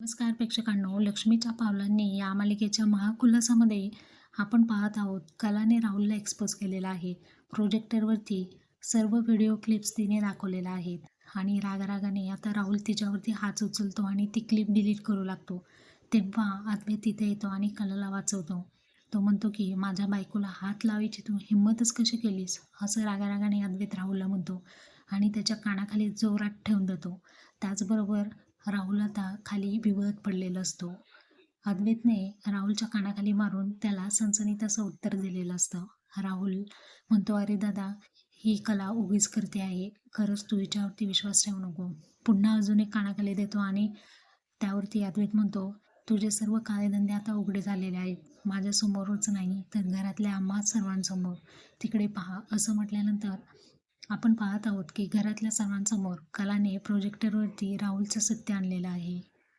नमस्कार प्रेक्षकांनो लक्ष्मीच्या पावलांनी या मालिकेच्या महाखुलासामध्ये आपण पाहत आहोत कलाने राहुलला एक्सपोज केलेला आहे. प्रोजेक्टरवरती सर्व व्हिडिओ क्लिप्स तिने दाखवलेल्या आहेत. आणि रागारागाने आता राहुल तिच्यावरती हात उचलतो आणि ती क्लिप डिलीट करू लागतो. तेव्हा अद्वैत तिथे येतो आणि कलाला वाचवतो. तो म्हणतो की माझ्या बायकोला हात लावायची तू हिंमतच कशी केलीस? असं रागारागाने अद्वैत राहुलला म्हणतो. आणि त्याच्या कानाखाली जोरात ठेवून देतो. त्याचबरोबर राहुल आता खाली भिवत पडलेला असतो. अद्वैतने राहुलच्या कानाखाली मारून त्याला सणसणीत असं उत्तर दिलेलं असतं. राहुल म्हणतो अरे दादा ही कला उगीच करते आहे. खरंच तू हिच्यावरती विश्वास ठेवू नको. पुन्हा अजून एक कानाखाली देतो आणि त्यावरती अद्वैत म्हणतो तुझे सर्व काळेधंदे आता उघडे झालेले आहेत. माझ्यासमोरच नाही तर घरातल्या आम्हा सर्वांसमोर. तिकडे पहा. असं म्हटल्यानंतर आपण पाहत आहोत की घरातल्या सर्वांसमोर कलाने प्रोजेक्टरवरती राहुलचं सत्य आणलेलं आहे.